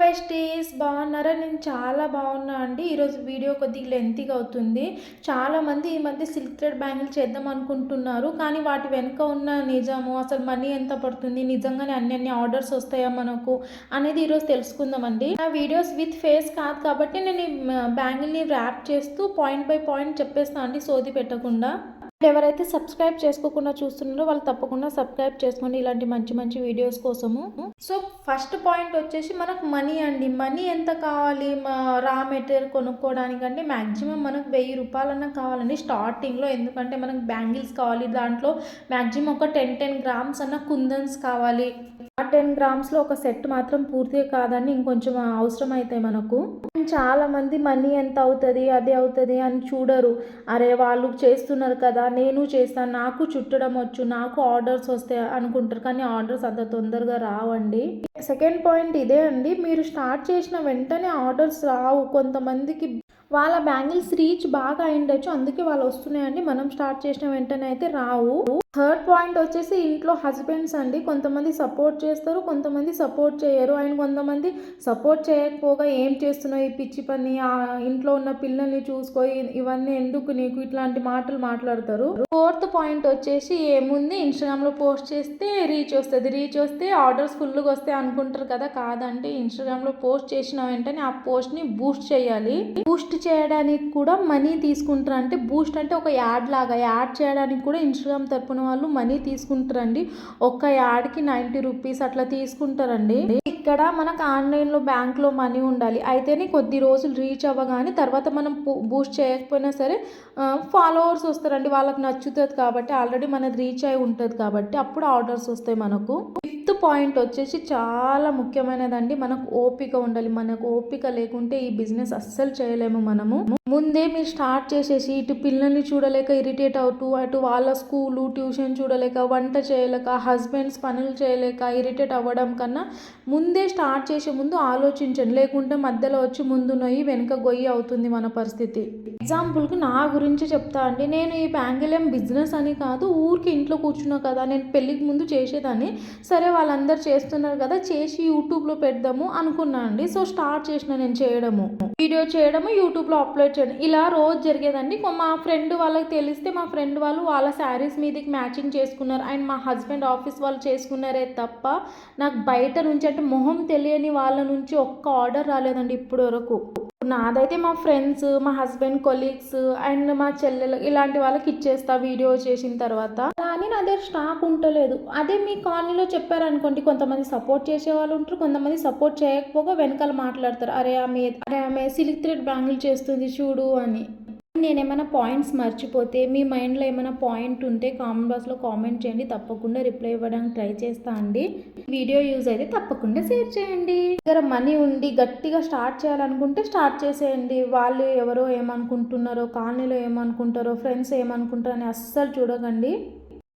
Besties బాగున్నారా? నేను చాలా బాగున్నా అండి. ఈరోజు వీడియో కొద్దిగా లెంతీగా అవుతుంది. చాలామంది ఈ మధ్య సిల్క్ థ్రెడ్ బ్యాంగిల్ చేద్దాం అనుకుంటున్నారు. కానీ వాటి వెనుక ఉన్న నిజము అసలు మనీ ఎంత పడుతుంది నిజంగానే అన్ని అన్ని ఆర్డర్స్ వస్తాయా మనకు అనేది ఈరోజు తెలుసుకుందామండి నా వీడియోస్ విత్ ఫేస్ కాదు కాబట్టి నేను ఈ బ్యాంగిల్ని ర్యాప్ చేస్తూ పాయింట్ బై పాయింట్ చెప్పేస్తాను అండి సోది పెట్టకుండా. ఎవరైతే సబ్స్క్రైబ్ చేసుకోకుండా చూస్తున్నారో వాళ్ళు తప్పకుండా సబ్స్క్రైబ్ చేసుకోండి ఇలాంటి మంచి మంచి వీడియోస్ కోసము. సో ఫస్ట్ పాయింట్ వచ్చేసి మనకు మనీ అండి. మనీ ఎంత కావాలి? మా రా మెటీరియల్ కొనుక్కోవడానికంటే మ్యాక్సిమం మనకు వెయ్యి రూపాయలన్నా కావాలండి స్టార్టింగ్లో ఎందుకంటే మనకు బ్యాంగిల్స్ కావాలి దాంట్లో మ్యాక్సిమం ఒక టెన్ టెన్ గ్రామ్స్ అన్న కుందన్స్ కావాలి. ఆ టెన్ గ్రామ్స్లో ఒక సెట్ మాత్రం పూర్తిగా కాదండి ఇంకొంచెం అవసరం అవుతాయి మనకు. చాలామంది మనీ ఎంత అవుతుంది అది అవుతుంది అని చూడరు. అరే వాళ్ళు చేస్తున్నారు కదా నేను చేస్తాను నాకు చుట్టడం వచ్చు నాకు ఆర్డర్స్ వస్తాయి అనుకుంటారు. కానీ ఆర్డర్స్ అంత తొందరగా రావండి. సెకండ్ పాయింట్ ఇదే అండి. మీరు స్టార్ట్ చేసిన వెంటనే ఆర్డర్స్ రావు. కొంతమందికి వాళ్ళ బ్యాంగిల్స్ రీచ్ బాగా అయిండొచ్చు అందుకే వాళ్ళు వస్తున్నాయండి. మనం స్టార్ట్ చేసిన వెంటనే అయితే రావు. థర్డ్ పాయింట్ వచ్చేసి ఇంట్లో హస్బెండ్స్ అండి. కొంతమంది సపోర్ట్ చేస్తారు కొంతమంది సపోర్ట్ చేయరు. అండ్ కొంతమంది సపోర్ట్ చేయకపోగా ఏం చేస్తున్నావు? ఈ పిచ్చి పని ఆ ఇంట్లో ఉన్న పిల్లల్ని చూసుకో ఇవన్నీ ఎందుకు నీకు ఇట్లాంటి మాటలు మాట్లాడతారు? ఫోర్త్ పాయింట్ వచ్చేసి ఏముంది? ఇన్స్టాగ్రామ్లో పోస్ట్ చేస్తే రీచ్ వస్తుంది. రీచ్ వస్తే ఆర్డర్స్ ఫుల్గా వస్తాయి అనుకుంటారు కదా. కాదంటే ఇన్స్టాగ్రామ్లో పోస్ట్ చేసిన వెంటనే ఆ పోస్ట్ని బూస్ట్ చేయాలి. బూస్ట్ చేయడానికి కూడా మనీ తీసుకుంటారు. అంటే బూస్ట్ అంటే ఒక యాడ్ లాగా యాడ్ చేయడానికి కూడా ఇన్స్టాగ్రామ్ తరపున వాళ్ళు మనీ తీసుకుంటారండి. ఒక్క యాడ్కి నైంటీ రూపీస్ అట్లా తీసుకుంటారండి. ఇక్కడ మనకు ఆన్లైన్లో బ్యాంక్లో మనీ ఉండాలి. అయితేనే కొద్ది రోజులు రీచ్ అవ్వగానే తర్వాత మనం బూస్ట్ చేయకపోయినా సరే ఫాలోవర్స్ వస్తారండి. వాళ్ళకి నచ్చుతుంది కాబట్టి ఆల్రెడీ మనది రీచ్ అయి ఉంటుంది కాబట్టి అప్పుడు ఆర్డర్స్ వస్తాయి మనకు. ఫిఫ్త్ పాయింట్ వచ్చేసి చాలా ముఖ్యమైనదండి. మనకు ఓపిక ఉండాలి. మనకు ఓపిక లేకుంటే ఈ బిజినెస్ అస్సలు చేయలేము మనము. ముందే మీరు స్టార్ట్ చేసేసి ఇటు పిల్లల్ని చూడలేక ఇరిటేట్ అవుతూ అటు వాళ్ళ స్కూలు ట్యూషన్ చూడలేక వంట చేయలేక హస్బెండ్స్ పనులు చేయలేక ఇరిటేట్ అవ్వడం కన్నా ముందే స్టార్ట్ చేసే ముందు ఆలోచించండి. లేకుంటే మధ్యలో వచ్చి ముందు నొయ్యి వెనుక గొయ్యి అవుతుంది మన పరిస్థితి. ఎగ్జాంపుల్కి నా గురించి చెప్తా అండి. నేను ఈ బ్యాంగిల్ బిజినెస్ అని కాదు ఊరికి ఇంట్లో కూర్చున్నా కదా నేను పెళ్ళికి ముందు చేసేదాన్ని. సరే వాళ్ళందరూ చేస్తున్నారు కదా చేసి యూట్యూబ్లో పెడదాము అనుకున్నాను అండి. సో స్టార్ట్ చేసిన నేను చేయడము. వీడియో చేయడము యూట్యూబ్లో అప్లోడ్ చేయడం. ఇలా రోజు జరిగేదండి. మా ఫ్రెండ్ వాళ్ళకి తెలిస్తే మా ఫ్రెండ్ వాళ్ళు వాళ్ళ శారీస్ మీదకి మ్యాచింగ్ చేసుకున్నారు. అండ్ మా హస్బెండ్ ఆఫీస్ వాళ్ళు చేసుకున్నారే తప్ప నాకు బయట నుంచి అంటే మొహం తెలియని వాళ్ళ నుంచి ఒక్క ఆర్డర్ రాలేదండి ఇప్పటి వరకు. నాదైతే మా ఫ్రెండ్స్ మా హస్బెండ్ కొలీగ్స్ అండ్ మా చెల్లెలు ఇలాంటి వాళ్ళకి ఇచ్చేస్తా వీడియో చేసిన తర్వాత. కానీ నా దగ్గర స్టాక్ ఉండలేదు అదే మీ కాలనీలో చెప్పారనుకోండి కొంతమంది సపోర్ట్ చేసే వాళ్ళు ఉంటారు కొంతమంది సపోర్ట్ చేయకపోగా వెనకాల మాట్లాడతారు. అరే ఆమె అరే ఆమె సిల్క్ థ్రెడ్ బ్యాంగిల్ చేస్తుంది చూడు అని. నేను ఏమైనా పాయింట్స్ మర్చిపోతే మీ మైండ్లో ఏమైనా పాయింట్ ఉంటే కామెంట్ బాక్స్లో కామెంట్ చేయండి. తప్పకుండా రిప్లై ఇవ్వడానికి ట్రై చేస్తా అండి. వీడియో యూజ్ అయితే తప్పకుండా షేర్ చేయండి. దగ్గర మనీ ఉండి గట్టిగా స్టార్ట్ చేయాలనుకుంటే స్టార్ట్ చేసేయండి. వాళ్ళు ఎవరో ఏమనుకుంటున్నారో కాలనీలో ఏమనుకుంటారో ఫ్రెండ్స్ ఏమనుకుంటారో అని అస్సలు చూడకండి.